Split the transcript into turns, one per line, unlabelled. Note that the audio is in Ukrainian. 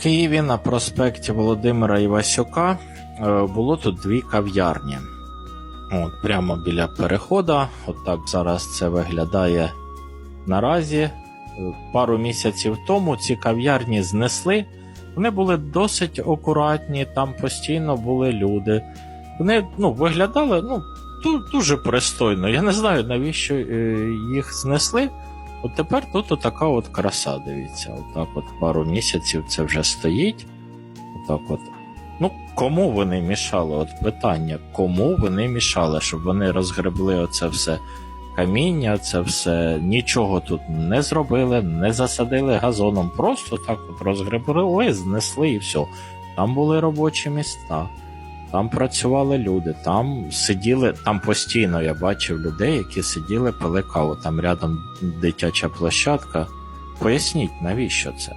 Києві на проспекті Володимира Івасюка е, було тут дві кав'ярні. От, прямо біля перехода. От так зараз це виглядає наразі. Е, Пару місяців тому ці кав'ярні знесли. Вони були досить акуратні, там постійно були люди. Вони ну, виглядали ну, дуже пристойно. Я не знаю, навіщо е, їх знесли. От тепер тут отака от краса, дивіться. Отак от пару місяців це вже стоїть. Отак от. Ну, кому вони мішали? От питання, кому вони мішали, щоб вони розгребли оце все каміння, це все нічого тут не зробили, не засадили газоном. Просто так от розгребли, знесли і все. Там були робочі міста, там працювали люди, там сиділи, там постійно я бачив людей, які сиділи, пили каву. Там рядом дитяча площадка. Поясніть, навіщо це?